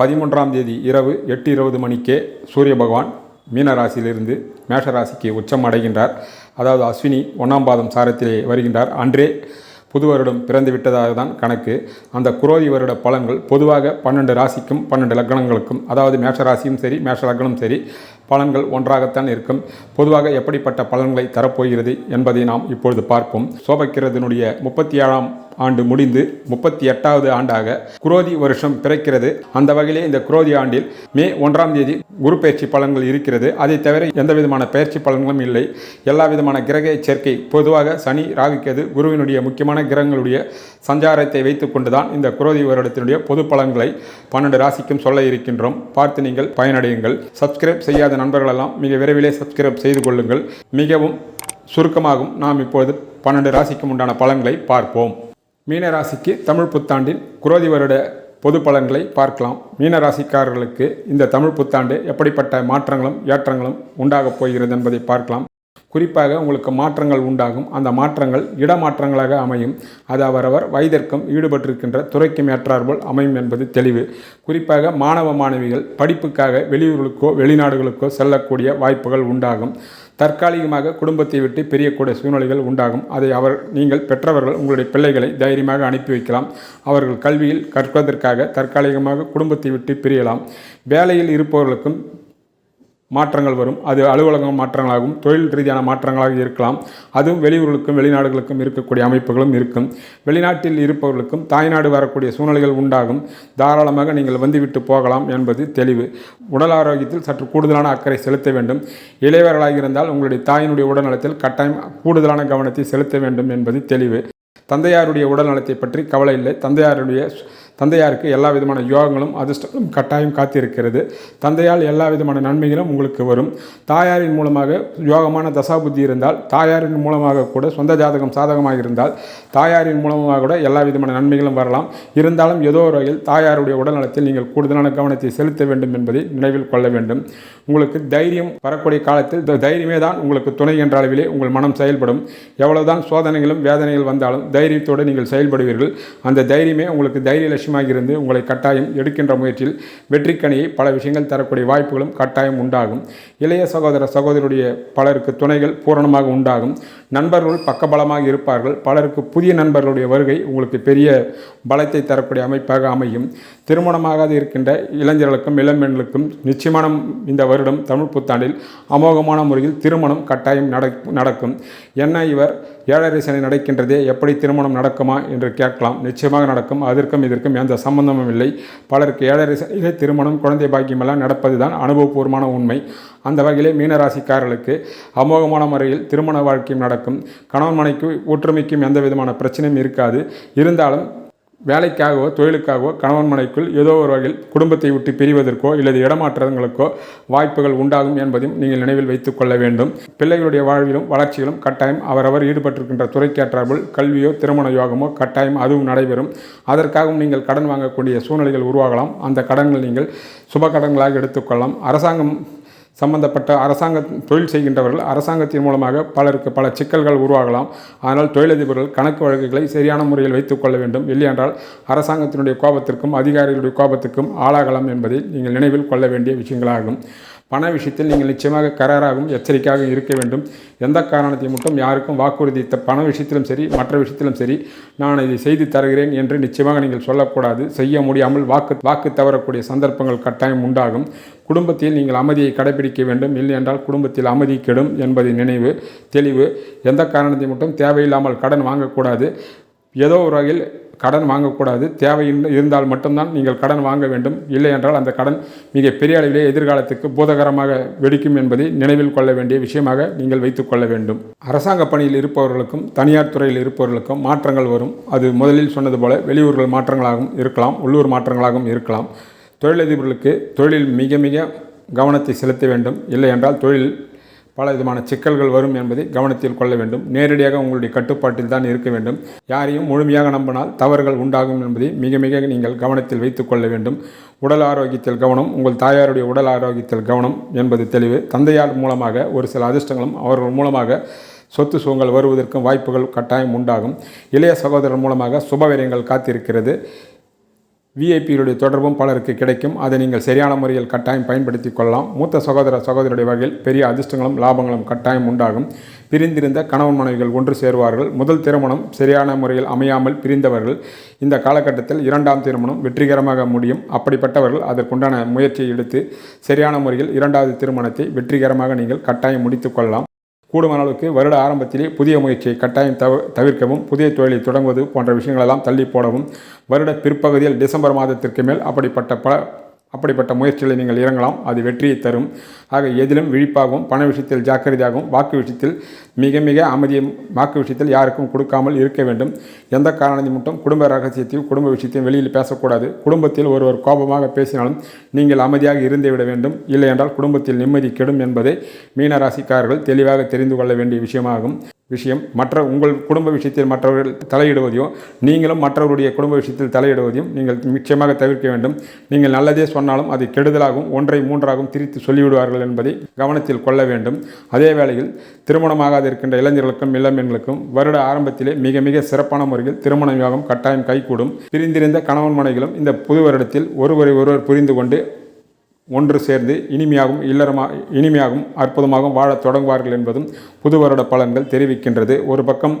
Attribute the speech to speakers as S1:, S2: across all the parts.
S1: பதிமூன்றாம் தேதி இரவு எட்டு இருபது மணிக்கே சூரிய பகவான் மீன ராசியிலிருந்து மேஷ ராசிக்கு உச்சம் அடைகின்றார். அதாவது அஸ்வினி ஒன்றாம் பாதம் சாரத்திலே வருகின்றார். அன்றே புது வருடம் பிறந்து விட்டதாக தான் கணக்கு. அந்த குரோதி வருட பலன்கள் பொதுவாக பன்னெண்டு ராசிக்கும் பன்னெண்டு லக்னங்களுக்கும் அதாவது மேஷ ராசியும் சரி மேஷ லக்னம் சரி பலன்கள் ஒன்றாகத்தான் இருக்கும். பொதுவாக எப்படிப்பட்ட பலன்களை தரப்போகிறது என்பதை நாம் இப்பொழுது பார்ப்போம். சோபக்கிரதனுடைய முப்பத்தி ஏழாம் ஆண்டு முடிந்து முப்பத்தி எட்டாவது ஆண்டாக குரோதி வருஷம் பிறக்கிறது. அந்த வகையிலே இந்த குரோதி ஆண்டில் மே ஒன்றாம் தேதி குரு பயிற்சி பலன்கள் இருக்கிறது. அதை தவிர எந்த விதமான பயிற்சி பலன்களும் இல்லை. எல்லா விதமான கிரக சேர்க்கை பொதுவாக சனி ராகுக்கிறது குருவினுடைய முக்கியமான கிரகங்களுடைய சஞ்சாரத்தை வைத்துக்கொண்டு கொண்டுதான் இந்த குரோதி வருடத்தினுடைய பொது பலன்களை பன்னெண்டு ராசிக்கும் சொல்ல இருக்கின்றோம். பார்த்து நீங்கள் பயனடையுங்கள். சப்ஸ்கிரைப் செய்யாத நண்பர்களெல்லாம் மிக விரைவிலே சப்ஸ்கிரைப் செய்து கொள்ளுங்கள். மிகவும் சுருக்கமாகும் நாம் இப்பொழுது பன்னெண்டு ராசிக்கும் உண்டான பலன்களை பார்ப்போம். மீன ராசிக்கு தமிழ் புத்தாண்டின் குரோதி வருட பொது பலன்களை பார்க்கலாம். மீன ராசிக்காரர்களுக்கு இந்த தமிழ் புத்தாண்டு எப்படிப்பட்ட மாற்றங்களும் ஏற்றங்களும் உண்டாகப் போகிறது என்பதை பார்க்கலாம். குறிப்பாக உங்களுக்கு மாற்றங்கள் உண்டாகும். அந்த மாற்றங்கள் இடமாற்றங்களாக அமையும். அது அவரவர் வயதிற்கும் ஈடுபட்டிருக்கின்ற துறைக்கும் ஏற்றார்போல் அமையும் என்பது தெளிவு. குறிப்பாக மாணவ மாணவிகள் படிப்புக்காக வெளியூர்களுக்கோ வெளிநாடுகளுக்கோ செல்லக்கூடிய வாய்ப்புகள் உண்டாகும். தற்காலிகமாக குடும்பத்தை விட்டு பிரியக்கூடிய சூழ்நிலைகள் உண்டாகும். அதை அவர் நீங்கள் பெற்றவர்கள் உங்களுடைய பிள்ளைகளை தைரியமாக அனுப்பி வைக்கலாம். அவர்கள் கல்வியில் கற்பதற்காக தற்காலிகமாக குடும்பத்தை விட்டு பிரியலாம். வேலையில் இருப்பவர்களுக்கும் மாற்றங்கள் வரும். அது அலுவலக மாற்றங்களாகும் தொழில் ரீதியான மாற்றங்களாக இருக்கலாம். அதுவும் வெளியூர்களுக்கும் வெளிநாடுகளுக்கும் இருக்கக்கூடிய அமைப்புகளும் இருக்கும். வெளிநாட்டில் இருப்பவர்களுக்கும் தாய்நாடு வரக்கூடிய சூழ்நிலைகள் உண்டாகும். தாராளமாக நீங்கள் வந்துவிட்டு போகலாம் என்பது தெளிவு. உடல் ஆரோக்கியத்தில் சற்று கூடுதலான அக்கறை செலுத்த வேண்டும். இளையவர்களாக இருந்தால் உங்களுடைய தாயினுடைய உடல்நலத்தில் கட்டாயம் கூடுதலான கவனத்தை செலுத்த வேண்டும் என்பது தெளிவு. தந்தையாருடைய உடல்நலத்தை பற்றி கவலை இல்லை. தந்தையாருடைய தந்தையாருக்கு எல்லா விதமான யோகங்களும் அதிர்ஷ்டங்களும் கட்டாயம் காத்திருக்கிறது. தந்தையால் எல்லா விதமான நன்மைகளும் உங்களுக்கு வரும். தாயாரின் மூலமாக யோகமான தசாபுத்தி இருந்தால் தாயாரின் மூலமாக கூட சொந்த ஜாதகம் சாதகமாக இருந்தால் தாயாரின் மூலமாக கூட எல்லா விதமான நன்மைகளும் வரலாம். இருந்தாலும் ஏதோ ஒரு வகையில் தாயாருடைய உடல்நலத்தில் நீங்கள் கூடுதலான கவனத்தை செலுத்த வேண்டும் என்பதை நினைவில் கொள்ள வேண்டும். உங்களுக்கு தைரியம் வரக்கூடிய காலத்தில் தைரியமே தான் உங்களுக்கு துணை என்ற அளவிலே உங்கள் மனம் செயல்படும். எவ்வளவுதான் சோதனைகளும் வேதனைகள் வந்தாலும் தைரியத்தோடு நீங்கள் செயல்படுவீர்கள். அந்த தைரியமே உங்களுக்கு தைரிய லட்சியமாக இருந்து உங்களை கட்டாயம் எடுக்கின்ற முயற்சியில் வெற்றிக்கணியை பல விஷயங்கள் தரக்கூடிய வாய்ப்புகளும் கட்டாயம் உண்டாகும். இளைய சகோதர சகோதரருடைய பலருக்கு துணைகள் பூரணமாக உண்டாகும். நண்பர்கள் பக்கபலமாக இருப்பார்கள். பலருக்கு புதிய நண்பர்களுடைய வருகை உங்களுக்கு பெரிய பலத்தை தரக்கூடிய அமைப்பாக அமையும். திருமணமாகாது இருக்கின்ற இளைஞர்களுக்கும் இளம்பெண்களுக்கும் நிச்சயமான இந்த வருடம் தமிழ் புத்தாண்டில் அமோகமான முறையில் திருமணம் கட்டாயம் நடக்கும். என்ன இவர் ஏழரை சனி நடக்கின்றதே எப்படி திருமணம் நடக்குமா என்று கேட்கலாம். நிச்சயமாக நடக்கும். அதற்கும் இதற்கும் எந்த சம்பந்தமும் இல்லை. பலருக்கு ஏழரை சனியிலே திருமணம் குழந்தை பாக்கியமெல்லாம் நடப்பது தான் அனுபவபூர்வமான உண்மை. அந்த வகையிலே மீனராசிக்காரர்களுக்கு அமோகமான முறையில் திருமண வாழ்க்கையும் நடக்கும். கணவன் மனைக்கு ஒற்றுமைக்கும் எந்த விதமான பிரச்சனையும் இருக்காது. இருந்தாலும் வேலைக்காகவோ தொழிலுக்காகவோ கணவன் மனைக்குள் ஏதோ ஒரு வகையில் குடும்பத்தை விட்டு பிரிவதற்கோ இல்லது இடமாற்றங்களுக்கோ வாய்ப்புகள் உண்டாகும் என்பதையும் நீங்கள் நினைவில் வைத்துக் கொள்ள வேண்டும். பிள்ளைகளுடைய வாழ்விலும் வளர்ச்சியிலும் கட்டாயம் அவரவர் ஈடுபட்டிருக்கின்ற துறைக்கேற்றார்கள் கல்வியோ திருமண யோகமோ கட்டாயம் அதுவும் நடைபெறும். அதற்காகவும் நீங்கள் கடன் வாங்கக்கூடிய சூழ்நிலைகள் உருவாகலாம். அந்த கடன்கள் நீங்கள் சுப கடன்களாக எடுத்துக்கொள்ளலாம் அரசாங்கம் சம்பந்தப்பட்ட அரசாங்க தொழில் செய்கின்றவர்கள் அரசாங்கத்தின் மூலமாக பலருக்கு பல சிக்கல்கள் உருவாகலாம். ஆனால் தொழிலதிபர்கள் கணக்கு வழக்குகளை சரியான முறையில் வைத்துக்கொள்ள வேண்டும். இல்லையென்றால் அரசாங்கத்தினுடைய கோபத்திற்கும் அதிகாரிகளுடைய கோபத்துக்கும் ஆளாகலாம் என்பதை நீங்கள் நினைவில் கொள்ள வேண்டிய விஷயங்களாகும். பண விஷயத்தில் நீங்கள் நிச்சயமாக கராராகவும் எச்சரிக்கையாக இருக்க வேண்டும். எந்த காரணத்தை மட்டும் யாருக்கும் வாக்குறுதி பண விஷயத்திலும் சரி மற்ற விஷயத்திலும் சரி நான் இதை செய்து தருகிறேன் என்று நிச்சயமாக நீங்கள் சொல்லக்கூடாது. செய்ய முடியாமல் வாக்கு வாக்கு தவறக்கூடிய சந்தர்ப்பங்கள் கட்டாயம் உண்டாகும். குடும்பத்தில் நீங்கள் அமைதியை கடைபிடிக்க வேண்டும். இல்லை என்றால் குடும்பத்தில் அமைதி கெடும் என்பதை நினைவு தெளிவு எந்த காரணத்தை மட்டும் தேவையில்லாமல் கடன் வாங்கக்கூடாது. ஏதோ ஒரு வகையில் கடன் வாங்கக்கூடாது. தேவை இருந்தால் மட்டும்தான் நீங்கள் கடன் வாங்க வேண்டும். இல்லை என்றால் அந்த கடன் மிக பெரிய அளவிலே எதிர்காலத்துக்கு பூதகரமாக வெடிக்கும் என்பதை நினைவில் கொள்ள வேண்டிய விஷயமாக நீங்கள் வைத்துக்கொள்ள வேண்டும். அரசாங்க பணியில் இருப்பவர்களுக்கும் தனியார் துறையில் இருப்பவர்களுக்கும் மாற்றங்கள் வரும். அது முதலில் சொன்னது போல வெளியூர்கள் மாற்றங்களாகவும் இருக்கலாம் உள்ளூர் மாற்றங்களாகவும் இருக்கலாம். தொழிலதிபர்களுக்கு தொழிலில் மிக மிக கவனத்தை செலுத்த வேண்டும். இல்லை என்றால் தொழில் பல விதமான சிக்கல்கள் வரும் என்பதை கவனத்தில் கொள்ள வேண்டும். நேரடியாக உங்களுடைய கட்டுப்பாட்டில் தான் இருக்க வேண்டும். யாரையும் முழுமையாக நம்பினால் தவறுகள் உண்டாகும் என்பதை மிக மிக நீங்கள் கவனத்தில் வைத்துக் கொள்ள வேண்டும். உடல் ஆரோக்கியத்தில் கவனம் உங்கள் தாயாருடைய உடல் ஆரோக்கியத்தில் கவனம் என்பது தெளிவு. தந்தையார் மூலமாக ஒரு சில அதிர்ஷ்டங்களும் அவர்கள் மூலமாக சொத்து சுகங்கள் வருவதற்கும் வாய்ப்புகள் கட்டாயம் உண்டாகும். இளைய சகோதரர் மூலமாக சுபவிரயங்கள் காத்திருக்கிறது. விஐபிகளுடைய தொடர்பும் பலருக்கு கிடைக்கும். அதை நீங்கள் சரியான முறையில் கட்டாயம் பயன்படுத்தி கொள்ளலாம். மூத்த சகோதர சகோதரியுடைய வகையில் பெரிய அதிர்ஷ்டங்களும் லாபங்களும் கட்டாயம் உண்டாகும். பிரிந்திருந்த கணவன் மனைவிகள் ஒன்று சேருவார்கள். முதல் திருமணம் சரியான முறையில் அமையாமல் பிரிந்தவர்கள். இந்த காலகட்டத்தில் இரண்டாம் திருமணம் வெற்றிகரமாக முடியும். அப்படிப்பட்டவர்கள் அதற்குண்டான முயற்சியை எடுத்து சரியான முறையில் இரண்டாவது திருமணத்தை வெற்றிகரமாக நீங்கள் கட்டாயம் முடித்துக்கொள்ளலாம் கூடுமான அளவுக்கு வருட ஆரம்பத்திலே புதிய முயற்சியை கட்டாயம் தவ தவிர்க்கவும் புதிய தொழிலை தொடங்குவது போன்ற விஷயங்களெல்லாம் தள்ளி போடவும் வருட பிற்பகுதியில் டிசம்பர் மாதத்திற்கு மேல் அப்படிப்பட்ட பல அப்படிப்பட்ட முயற்சிகளை நீங்கள் இறங்கலாம். அது வெற்றியை தரும். ஆக எதிலும் விழிப்பாகவும் பண விஷயத்தில் ஜாக்கிரதையாகவும் வாக்கு விஷயத்தில் மிக மிக அமைதியும் வாக்கு விஷயத்தில் யாருக்கும் கொடுக்காமல் இருக்க வேண்டும். எந்த காரணத்தை மட்டும் குடும்ப ரகசியத்தையும் குடும்ப விஷயத்தையும் வெளியில் பேசக்கூடாது. குடும்பத்தில் ஒருவர் கோபமாக பேசினாலும் நீங்கள் அமைதியாக இருந்தே விட வேண்டும். இல்லை என்றால் குடும்பத்தில் நிம்மதி கெடும் என்பதை மீனராசிக்காரர்கள் தெளிவாக தெரிந்து கொள்ள வேண்டிய விஷயமாகும். விஷயம். மற்ற உங்கள் குடும்ப விஷயத்தில் மற்றவர்கள் தலையிடுவதையும் நீங்களும் மற்றவருடைய குடும்ப விஷயத்தில் தலையிடுவதையும் நீங்கள் நிச்சயமாக தவிர்க்க வேண்டும். நீங்கள் நல்லதே சொன்னாலும் அது கெடுதலாகவும் ஒன்றை மூன்றாகவும் திரித்து சொல்லிவிடுவார்கள் என்பதை கவனத்தில் கொள்ள வேண்டும். அதே வேளையில் திருமணமாகாது இருக்கின்ற இளைஞர்களுக்கும் இளம்பெண்களுக்கும் வருட ஆரம்பத்திலே மிக மிக சிறப்பான முறையில் திருமண யோகம் கட்டாயம் கைகூடும். பிரிந்திருந்த கணவன் மனைகளும் இந்த புது வருடத்தில் ஒருவரை ஒருவர் புரிந்து கொண்டு ஒன்று சேர்ந்து இனிமையாகவும் இல்லறமாக இனிமையாகவும் அற்புதமாகவும் வாழத் தொடங்குவார்கள் என்பதும் புது வருட பலன்கள் தெரிவிக்கின்றது. ஒரு பக்கம்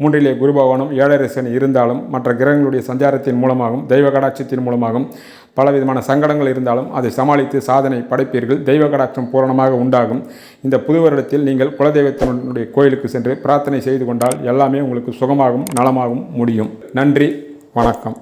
S1: மூன்றிலே குருபவனும் ஏழரசன் ஏழரை சனி இருந்தாலும் மற்ற கிரகங்களுடைய சஞ்சாரத்தின் மூலமாகவும் தெய்வ கடாட்சத்தின் மூலமாகவும் பலவிதமான சங்கடங்கள் இருந்தாலும் அதை சமாளித்து சாதனை படைப்பீர்கள். தெய்வ கடாட்சம் பூரணமாக உண்டாகும். இந்த புது வருடத்தில் நீங்கள் குலதெய்வத்தினுடைய கோயிலுக்கு சென்று பிரார்த்தனை செய்து கொண்டால் எல்லாமே உங்களுக்கு சுகமாகவும் நலமாகவும் முடியும். நன்றி. வணக்கம்.